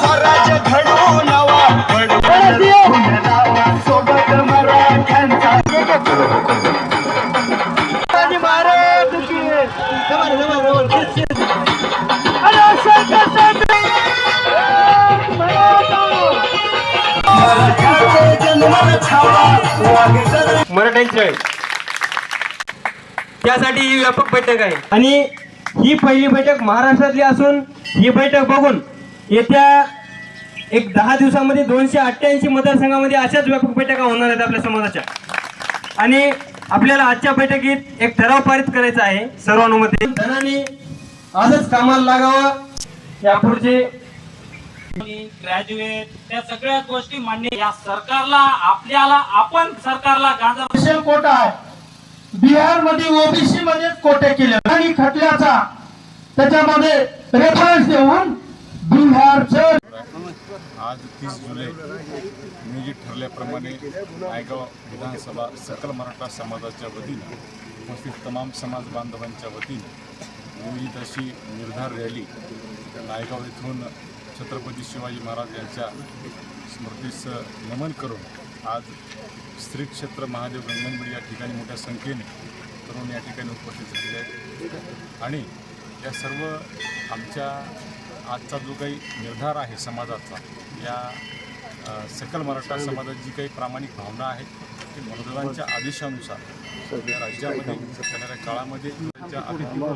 स्वराज्य घडू नवा सोबत मराठ्यांचा मराठ्यांचे. त्यासाठी ही व्यापक बैठक आहे. आणि ही पहिली बैठक महाराष्ट्रातली असून ही बैठक बघून येत्या एक दहा दिवसामध्ये दोनशे अठ्ठ्याऐंशी मतदारसंघामध्ये अशाच व्यापक बैठका होणार आहेत आपल्या समाजाच्या. आणि आपल्याला आजच्या बैठकीत एक ठराव पारित करायचा आहे सर्वानुमते. धनाने आजच कामाला लागावं. यापुढचे ग्रॅज्युएट त्या सगळ्या गोष्टी मान्य या सरकारला आपल्याला आपण सरकारला गांजा स्पेशल कोटा आहे. बिहारमध्ये ओबीसी मध्ये कोटे केले. आणि खटल्याचा त्याच्यामध्ये रेफरन्स देऊन बिहारचं आज तीस जुलै नियोजित ठरल्याप्रमाणे नायगाव विधानसभा सकल मराठा समाजाच्या वतीनं उपस्थित तमाम समाज बांधवांच्या वतीनं नियोजित अशी निर्धार रॅली नायगाव येथून छत्रपती शिवाजी महाराज यांच्या स्मृतीस नमन करून आज स्त्री क्षेत्र महादेव गंगनबडी या ठिकाणी मोठ्या संख्येने तरुण या ठिकाणी उपस्थित झालेले आहेत. आणि या सर्व आमच्या आजचा जो काही निर्धार आहे समाजाचा या सकल मराठा समाजात जी काही प्रामाणिक भावना आहे ती मनोदेवांच्या आदेशानुसार या राज्यामध्ये येणाऱ्या काळामध्ये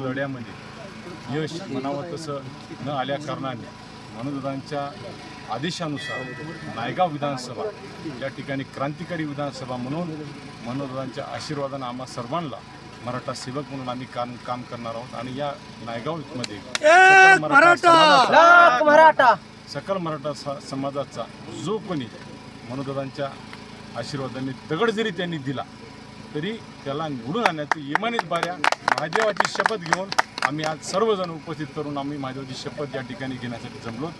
लढ्यामध्ये यश मनावर तसं न आल्या कारणाने आदेशानुसार नायगाव विधानसभा या ठिकाणी क्रांतिकारी विधानसभा म्हणून मनोदरांच्या आशीर्वादानं आम्हा सर्वांना मराठा सेवक म्हणून आम्ही काम काम करणार आहोत. आणि या नायगावमध्ये सकल मराठा समाजाचा- सकल मराठा स- समाजाचा जो कोणी मनोदरांच्या आशीर्वादाने दगड जरी त्यांनी दिला तरी त्याला निवडून आणण्याची इमानीत बाऱ्या महादेवाची शपथ घेऊन आम्ही आज सर्वजण उपस्थित करून आम्ही महादेवाची शपथ या ठिकाणी घेण्यासाठी जमलो.